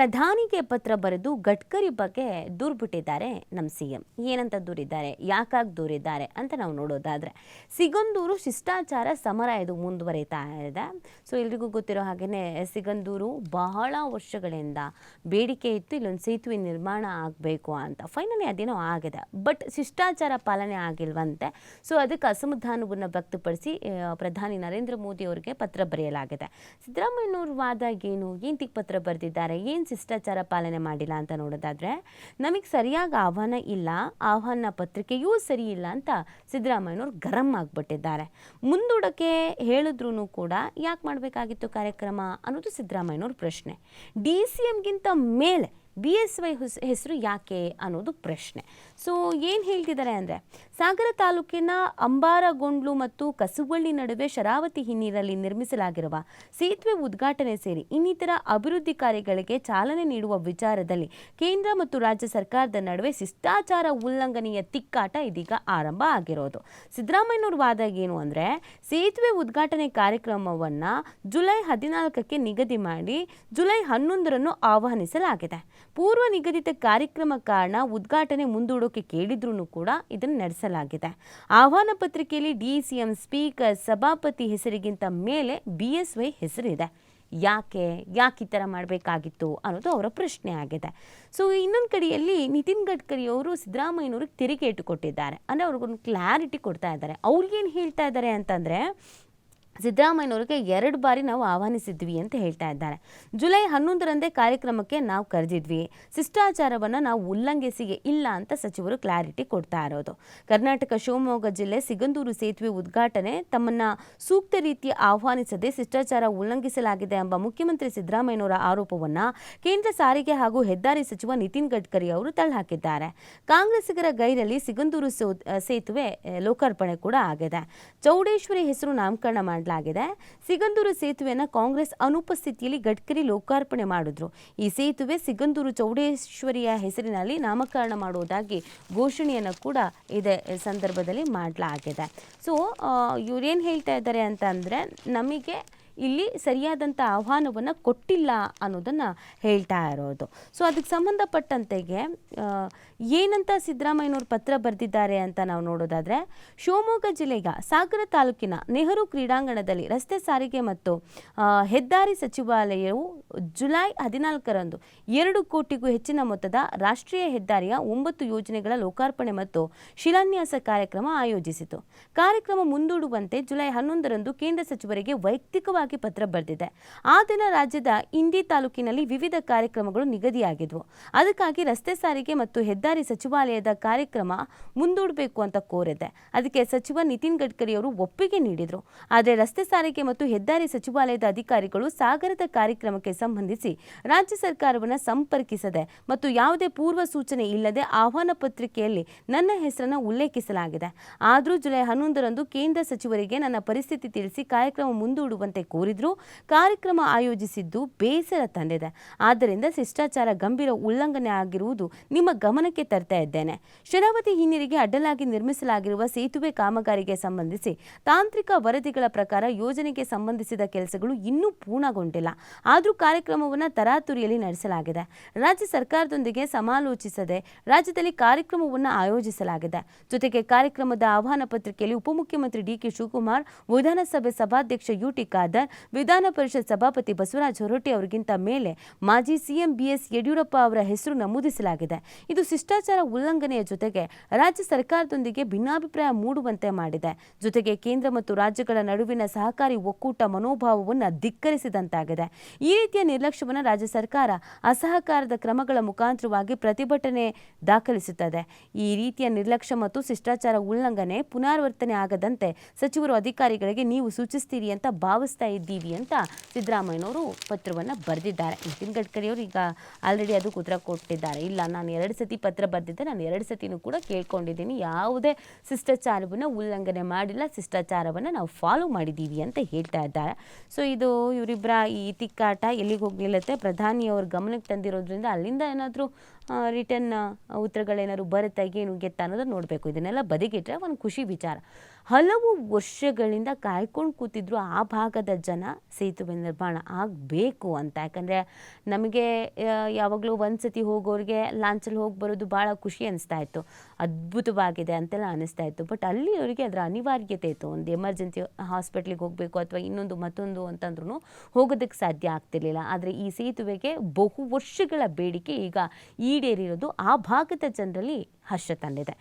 ಪ್ರಧಾನಿಗೆ ಪತ್ರ ಬರೆದು ಗಡ್ಕರಿ ಬಗ್ಗೆ ದೂರು ಬಿಟ್ಟಿದ್ದಾರೆ ನಮ್ಮ ಸಿ ಎಂ ಏನಂತ ದೂರಿದ್ದಾರೆ? ಯಾಕಾಗಿ ದೂರಿದ್ದಾರೆ ಅಂತ ನಾವು ನೋಡೋದಾದರೆ, ಸಿಗಂದೂರು ಶಿಷ್ಟಾಚಾರ ಸಮರ ಇದು ಮುಂದುವರಿತಾ ಇದೆ. ಸೊ, ಎಲ್ರಿಗೂ ಗೊತ್ತಿರೋ ಹಾಗೆಯೇ ಸಿಗಂದೂರು ಬಹಳ ವರ್ಷಗಳಿಂದ ಬೇಡಿಕೆ ಇತ್ತು ಇಲ್ಲೊಂದು ಸೇತುವೆ ನಿರ್ಮಾಣ ಆಗಬೇಕು ಅಂತ. ಫೈನಲಿ ಅದೇನೋ ಆಗಿದೆ. ಬಟ್ ಶಿಷ್ಟಾಚಾರ ಪಾಲನೆ ಆಗಿಲ್ವಂತೆ. ಸೊ ಅದಕ್ಕೆ ಅಸಮಾಧಾನವನ್ನು ವ್ಯಕ್ತಪಡಿಸಿ ಪ್ರಧಾನಿ ನರೇಂದ್ರ ಮೋದಿ ಅವರಿಗೆ ಪತ್ರ ಬರೆಯಲಾಗಿದೆ. ಸಿದ್ದರಾಮಯ್ಯನವ್ರ ವಾದ ಏನು? ಏಂತಿಗೆ ಪತ್ರ ಬರೆದಿದ್ದಾರೆ? ಏನು ಶಿಷ್ಟಾಚಾರ ಪಾಲನೆ ಮಾಡಿಲ್ಲ ಅಂತ ನೋಡೋದಾದರೆ, ನಮಗೆ ಸರಿಯಾಗಿ ಆಹ್ವಾನ ಇಲ್ಲ, ಆಹ್ವಾನ ಪತ್ರಿಕೆಯೂ ಸರಿ ಇಲ್ಲ ಅಂತ ಸಿದ್ದರಾಮಯ್ಯನವ್ರು ಗರಂ ಆಗಿಬಿಟ್ಟಿದ್ದಾರೆ. ಮುಂದೂಡಕ್ಕೆ ಹೇಳಿದ್ರೂ ಕೂಡ ಯಾಕೆ ಮಾಡಬೇಕಾಗಿತ್ತು ಕಾರ್ಯಕ್ರಮ ಅನ್ನೋದು ಸಿದ್ದರಾಮಯ್ಯನವ್ರ ಪ್ರಶ್ನೆ. ಡಿ ಸಿ ಎಮ್ಗಿಂತ ಮೇಲೆ ಬಿ ಎಸ್ ವೈ ಹೆಸರು ಯಾಕೆ ಅನ್ನೋದು ಪ್ರಶ್ನೆ. ಸೊ ಏನು ಹೇಳ್ತಿದ್ದಾರೆ ಅಂದರೆ, ಸಾಗರ ತಾಲೂಕಿನ ಅಂಬಾರಗೊಂಡ್ಲು ಮತ್ತು ಕಸುಬಳ್ಳಿ ನಡುವೆ ಶರಾವತಿ ಹಿನ್ನೀರಲ್ಲಿ ನಿರ್ಮಿಸಲಾಗಿರುವ ಸೇತುವೆ ಉದ್ಘಾಟನೆ ಸೇರಿ ಇನ್ನಿತರ ಅಭಿವೃದ್ಧಿ ಕಾರ್ಯಗಳಿಗೆ ಚಾಲನೆ ನೀಡುವ ವಿಚಾರದಲ್ಲಿ ಕೇಂದ್ರ ಮತ್ತು ರಾಜ್ಯ ಸರ್ಕಾರದ ನಡುವೆ ಶಿಷ್ಟಾಚಾರ ಉಲ್ಲಂಘನೆಯ ತಿಕ್ಕಾಟ ಇದೀಗ ಆರಂಭ ಆಗಿರೋದು. ಸಿದ್ದರಾಮಯ್ಯನವ್ರ ವಾದ ಏನು ಅಂದರೆ, ಸೇತುವೆ ಉದ್ಘಾಟನೆ ಕಾರ್ಯಕ್ರಮವನ್ನು ಜುಲೈ ಹದಿನಾಲ್ಕಕ್ಕೆ ನಿಗದಿ ಮಾಡಿ ಜುಲೈ ಹನ್ನೊಂದರನ್ನು ಆಹ್ವಾನಿಸಲಾಗಿದೆ. ಪೂರ್ವ ನಿಗದಿತ ಕಾರ್ಯಕ್ರಮ ಕಾರಣ ಉದ್ಘಾಟನೆ ಮುಂದೂಡೋಕೆ ಕೇಳಿದ್ರೂ ಕೂಡ ಇದನ್ನು ನಡೆಸಲಾಗಿದೆ. ಆಹ್ವಾನ ಪತ್ರಿಕೆಯಲ್ಲಿ ಡಿ ಸಿ ಎಂ ಸ್ಪೀಕರ್, ಸಭಾಪತಿ ಹೆಸರಿಗಿಂತ ಮೇಲೆ ಬಿ ಎಸ್ ವೈ ಹೆಸರಿದೆ. ಯಾಕೆ ಯಾಕೆ ಈ ಥರ ಮಾಡಬೇಕಾಗಿತ್ತು ಅನ್ನೋದು ಅವರ ಪ್ರಶ್ನೆ ಆಗಿದೆ. ಸೊ ಇನ್ನೊಂದು ಕಡೆಯಲ್ಲಿ ನಿತಿನ್ ಗಡ್ಕರಿ ಅವರು ಸಿದ್ದರಾಮಯ್ಯನವ್ರಿಗೆ ತೆರಿಗೆ ಇಟ್ಟುಕೊಟ್ಟಿದ್ದಾರೆ ಅಂದರೆ ಅವ್ರಿಗೊಂದು ಕ್ಲಾರಿಟಿ ಕೊಡ್ತಾ ಇದ್ದಾರೆ. ಅವ್ರಿಗೇನು ಹೇಳ್ತಾ ಇದ್ದಾರೆ ಅಂತಂದರೆ ಸಿದ್ದರಾಮಯ್ಯನವ್ರಿಗೆ ಎರಡು ಬಾರಿ ನಾವು ಆಹ್ವಾನಿಸಿದ್ವಿ ಅಂತ ಹೇಳ್ತಾ ಇದ್ದಾರೆ. ಜುಲೈ ಹನ್ನೊಂದರಂದೇ ಕಾರ್ಯಕ್ರಮಕ್ಕೆ ನಾವು ಕರೆದಿದ್ವಿ. ಶಿಷ್ಟಾಚಾರವನ್ನು ನಾವು ಉಲ್ಲಂಘಿಸಿ ಇಲ್ಲ ಅಂತ ಸಚಿವರು ಕ್ಲಾರಿಟಿ ಕೊಡ್ತಾ ಇರೋದು. ಕರ್ನಾಟಕ ಶಿವಮೊಗ್ಗ ಜಿಲ್ಲೆ ಸಿಗಂದೂರು ಸೇತುವೆ ಉದ್ಘಾಟನೆ ತಮ್ಮನ್ನ ಸೂಕ್ತ ರೀತಿ ಆಹ್ವಾನಿಸದೆ ಶಿಷ್ಟಾಚಾರ ಉಲ್ಲಂಘಿಸಲಾಗಿದೆ ಎಂಬ ಮುಖ್ಯಮಂತ್ರಿ ಸಿದ್ದರಾಮಯ್ಯನವರ ಆರೋಪವನ್ನು ಕೇಂದ್ರ ಸಾರಿಗೆ ಹಾಗೂ ಹೆದ್ದಾರಿ ಸಚಿವ ನಿತಿನ್ ಗಡ್ಕರಿ ಅವರು ತಳ್ಳಹಾಕಿದ್ದಾರೆ. ಕಾಂಗ್ರೆಸ್ಸಿಗರ ಗೈರಲ್ಲಿ ಸಿಗಂದೂರು ಸೇತುವೆ ಲೋಕಾರ್ಪಣೆ ಕೂಡ ಆಗಿದೆ. ಚೌಡೇಶ್ವರಿ ಹೆಸರು ನಾಮಕರಣ ಮಾಡಲಾಗಿದೆ ಸಿಗಂದೂರು ಸೇತುವೆಯನ್ನು ಕಾಂಗ್ರೆಸ್ ಅನುಪಸ್ಥಿತಿಯಲ್ಲಿ ಗಡ್ಕರಿ ಲೋಕಾರ್ಪಣೆ ಮಾಡಿದ್ರು. ಈ ಸೇತುವೆ ಸಿಗಂದೂರು ಚೌಡೇಶ್ವರಿಯ ಹೆಸರಿನಲ್ಲಿ ನಾಮಕರಣ ಮಾಡುವುದಾಗಿ ಘೋಷಣೆಯನ್ನು ಕೂಡ ಇದೇ ಸಂದರ್ಭದಲ್ಲಿ ಮಾಡಲಾಗಿದೆ. ಸೊ ಇವ್ರೇನು ಹೇಳ್ತಾ ಇದ್ದಾರೆ ಅಂತ ನಮಗೆ ಇಲ್ಲಿ ಸರಿಯಾದಂಥ ಆಹ್ವಾನವನ್ನು ಕೊಟ್ಟಿಲ್ಲ ಅನ್ನೋದನ್ನು ಹೇಳ್ತಾ ಇರೋದು. ಸೊ ಅದಕ್ಕೆ ಸಂಬಂಧಪಟ್ಟಂತೆಗೆ ಏನಂತ ಸಿದ್ದರಾಮಯ್ಯನವರು ಪತ್ರ ಬರೆದಿದ್ದಾರೆ ಅಂತ ನಾವು ನೋಡೋದಾದರೆ, ಶಿವಮೊಗ್ಗ ಜಿಲ್ಲೆಯ ಸಾಗರ ತಾಲೂಕಿನ ನೆಹರು ಕ್ರೀಡಾಂಗಣದಲ್ಲಿ ರಸ್ತೆ ಸಾರಿಗೆ ಮತ್ತು ಹೆದ್ದಾರಿ ಸಚಿವಾಲಯವು ಜುಲೈ ಹದಿನಾಲ್ಕರಂದು ಎರಡು ಕೋಟಿಗೂ ಹೆಚ್ಚಿನ ಮೊತ್ತದ ರಾಷ್ಟ್ರೀಯ ಹೆದ್ದಾರಿಯ ಒಂಬತ್ತು ಯೋಜನೆಗಳ ಲೋಕಾರ್ಪಣೆ ಮತ್ತು ಶಿಲಾನ್ಯಾಸ ಕಾರ್ಯಕ್ರಮ ಆಯೋಜಿಸಿತು. ಕಾರ್ಯಕ್ರಮ ಮುಂದೂಡುವಂತೆ ಜುಲೈ ಹನ್ನೊಂದರಂದು ಕೇಂದ್ರ ಸಚಿವರಿಗೆ ವೈಯಕ್ತಿಕವಾಗಿ ಪತ್ರ ಬರೆದಿದೆ. ಆ ದಿನ ರಾಜ್ಯದ ಇಂಡಿ ತಾಲೂಕಿನಲ್ಲಿ ವಿವಿಧ ಕಾರ್ಯಕ್ರಮಗಳು ನಿಗದಿಯಾಗಿದ್ವು. ಅದಕ್ಕಾಗಿ ರಸ್ತೆ ಸಾರಿಗೆ ಮತ್ತು ಹೆದ್ದಾರಿ ಸಚಿವಾಲಯದ ಕಾರ್ಯಕ್ರಮ ಮುಂದೂಡಬೇಕು ಅಂತ ಕೋರಿದೆ. ಅದಕ್ಕೆ ಸಚಿವ ನಿತಿನ್ ಗಡ್ಕರಿ ಅವರು ಒಪ್ಪಿಗೆ ನೀಡಿದರು. ಆದರೆ ರಸ್ತೆ ಸಾರಿಗೆ ಮತ್ತು ಹೆದ್ದಾರಿ ಸಚಿವಾಲಯದ ಅಧಿಕಾರಿಗಳು ಸಾಗರದ ಕಾರ್ಯಕ್ರಮಕ್ಕೆ ಸಂಬಂಧಿಸಿ ರಾಜ್ಯ ಸರ್ಕಾರವನ್ನು ಸಂಪರ್ಕಿಸದೆ ಮತ್ತು ಯಾವುದೇ ಪೂರ್ವ ಸೂಚನೆ ಇಲ್ಲದೆ ಆಹ್ವಾನ ಪತ್ರಿಕೆಯಲ್ಲಿ ನನ್ನ ಹೆಸರನ್ನು ಉಲ್ಲೇಖಿಸಲಾಗಿದೆ. ಆದರೂ ಜುಲೈ ಹನ್ನೊಂದರಂದು ಕೇಂದ್ರ ಸಚಿವರಿಗೆ ನನ್ನ ಪರಿಸ್ಥಿತಿ ತಿಳಿಸಿ ಕಾರ್ಯಕ್ರಮ ಮುಂದೂಡುವಂತೆ ಕೋರಿದ್ರು ಕಾರ್ಯಕ್ರಮ ಆಯೋಜಿಸಿದ್ದು ಬೇಸರ ತಂದಿದೆ. ಆದ್ದರಿಂದ ಶಿಷ್ಟಾಚಾರ ಗಂಭೀರ ಉಲ್ಲಂಘನೆ ಆಗಿರುವುದು ನಿಮ್ಮ ಗಮನಕ್ಕೆ ತರ್ತಾ ಇದ್ದೇನೆ. ಶರಾವತಿ ಹಿನ್ನೀರಿಗೆ ಅಡ್ಡಲಾಗಿ ನಿರ್ಮಿಸಲಾಗಿರುವ ಸೇತುವೆ ಕಾಮಗಾರಿಗೆ ಸಂಬಂಧಿಸಿ ತಾಂತ್ರಿಕ ವರದಿಗಳ ಪ್ರಕಾರ ಯೋಜನೆಗೆ ಸಂಬಂಧಿಸಿದ ಕೆಲಸಗಳು ಇನ್ನೂ ಪೂರ್ಣಗೊಂಡಿಲ್ಲ. ಆದರೂ ಕಾರ್ಯಕ್ರಮವನ್ನು ತರಾತುರಿಯಲ್ಲಿ ನಡೆಸಲಾಗಿದೆ. ರಾಜ್ಯ ಸರ್ಕಾರದೊಂದಿಗೆ ಸಮಾಲೋಚಿಸದೆ ರಾಜ್ಯದಲ್ಲಿ ಕಾರ್ಯಕ್ರಮವನ್ನು ಆಯೋಜಿಸಲಾಗಿದೆ. ಜೊತೆಗೆ ಕಾರ್ಯಕ್ರಮದ ಆಹ್ವಾನ ಪತ್ರಿಕೆಯಲ್ಲಿ ಉಪಮುಖ್ಯಮಂತ್ರಿ ಡಿಕೆ ಶಿವಕುಮಾರ್, ವಿಧಾನಸಭೆ ಸಭಾಧ್ಯಕ್ಷ ಯುಟಿ ಖಾದರ್ ವಿಧಾನ ಪರಿಷತ್ ಸಭಾಪತಿ ಬಸವರಾಜ ಹೊರಟ್ಟಿ ಅವರಿಗಿಂತ ಮೇಲೆ ಮಾಜಿ ಸಿಎಂ ಬಿಎಸ್ ಯಡಿಯೂರಪ್ಪ ಅವರ ಹೆಸರು ನಮೂದಿಸಲಾಗಿದೆ. ಇದು ಶಿಷ್ಟಾಚಾರ ಉಲ್ಲಂಘನೆಯ ಜೊತೆಗೆ ರಾಜ್ಯ ಸರ್ಕಾರದೊಂದಿಗೆ ಭಿನ್ನಾಭಿಪ್ರಾಯ ಮೂಡುವಂತೆ ಮಾಡಿದೆ. ಜೊತೆಗೆ ಕೇಂದ್ರ ಮತ್ತು ರಾಜ್ಯಗಳ ನಡುವಿನ ಸಹಕಾರಿ ಒಕ್ಕೂಟ ಮನೋಭಾವವನ್ನು ಧಿಕ್ಕರಿಸಿದಂತಾಗಿದೆ. ಈ ರೀತಿಯ ನಿರ್ಲಕ್ಷ್ಯವನ್ನು ರಾಜ್ಯ ಸರ್ಕಾರ ಅಸಹಕಾರದ ಕ್ರಮಗಳ ಮುಖಾಂತರವಾಗಿ ಪ್ರತಿಭಟನೆ ದಾಖಲಿಸುತ್ತದೆ. ಈ ರೀತಿಯ ನಿರ್ಲಕ್ಷ್ಯ ಮತ್ತು ಶಿಷ್ಟಾಚಾರ ಉಲ್ಲಂಘನೆ ಪುನರಾವರ್ತನೆ ಆಗದಂತೆ ಸಚಿವರು ಅಧಿಕಾರಿಗಳಿಗೆ ನೀವು ಸೂಚಿಸ್ತೀರಿ ಅಂತ ಭಾವಿಸ್ತಾ ಇದ್ದೀವಿ ಅಂತ ಸಿದ್ದರಾಮಯ್ಯನವರು ಪತ್ರವನ್ನು ಬರೆದಿದ್ದಾರೆ. ನಿತಿನ್ ಗಡ್ಕರಿ ಅವರು ಈಗ ಆಲ್ರೆಡಿ ಅದಕ್ಕೆ ಉತ್ತರ ಕೊಟ್ಟಿದ್ದಾರೆ. ಇಲ್ಲ, ನಾನು ಎರಡು ಸತಿ ಪತ್ರ ಬರೆದಿದ್ದೆ. ನಾನು ಎರಡು ಸತಿನೂ ಕೂಡ ಕೇಳ್ಕೊಂಡಿದ್ದೀನಿ. ಯಾವುದೇ ಶಿಷ್ಟಾಚಾರವನ್ನು ಉಲ್ಲಂಘನೆ ಮಾಡಿಲ್ಲ. ಶಿಷ್ಟಾಚಾರವನ್ನು ನಾವು ಫಾಲೋ ಮಾಡಿದ್ದೀವಿ ಅಂತ ಹೇಳ್ತಾ ಇದ್ದಾರೆ. ಸೊ ಇದು ಇವರಿಬ್ಬರ ಈ ತಿಕ್ಕಾಟ ಎಲ್ಲಿಗೆ ಹೋಗ್ಲಿಲ್ಲತ್ತೆ? ಪ್ರಧಾನಿಯವ್ರ ಗಮನಕ್ಕೆ ತಂದಿರೋದ್ರಿಂದ ಅಲ್ಲಿಂದ ಏನಾದರೂ ರಿಟರ್ನ್ ಉತ್ತರಗಳೇನಾದ್ರು ಬರುತ್ತೆ, ಏನು ಗೆತ್ತ ಅನ್ನೋದನ್ನ ನೋಡಬೇಕು. ಇದನ್ನೆಲ್ಲ ಬದಿಗಿಟ್ರೆ ಒಂದು ಖುಷಿ ವಿಚಾರ. ಹಲವು ವರ್ಷಗಳಿಂದ ಕಾಯ್ಕೊಂಡು ಕೂತಿದ್ರು ಆ ಭಾಗದ ಜನ ಸೇತುವೆ ನಿರ್ಮಾಣ ಆಗಬೇಕು ಅಂತ. ಯಾಕಂದರೆ ನಮಗೆ ಯಾವಾಗಲೂ ಒಂದು ಸತಿ ಹೋಗೋರಿಗೆ ಲಾಂಚಲ್ಲಿ ಹೋಗಿ ಬರೋದು ಭಾಳ ಖುಷಿ ಅನಿಸ್ತಾ ಇತ್ತು. ಅದ್ಭುತವಾಗಿದೆ ಅಂತೆಲ್ಲ ಅನಿಸ್ತಾ ಇತ್ತು. ಬಟ್ ಅಲ್ಲಿ ಅವರಿಗೆ ಅದರ ಅನಿವಾರ್ಯತೆ ಇತ್ತು. ಒಂದು ಎಮರ್ಜೆನ್ಸಿ ಹಾಸ್ಪಿಟ್ಲಿಗೆ ಹೋಗಬೇಕು ಅಥವಾ ಇನ್ನೊಂದು ಮತ್ತೊಂದು ಅಂತಂದ್ರೂ ಹೋಗೋದಕ್ಕೆ ಸಾಧ್ಯ ಆಗ್ತಿರ್ಲಿಲ್ಲ. ಆದರೆ ಈ ಸೇತುವೆಗೆ ಬಹು ವರ್ಷಗಳ ಬೇಡಿಕೆ ಈಗ ಈಡೇರಿರೋದು ಆ ಭಾಗದ ಜನರಲ್ಲಿ ಹರ್ಷ ತಂದಿದೆ.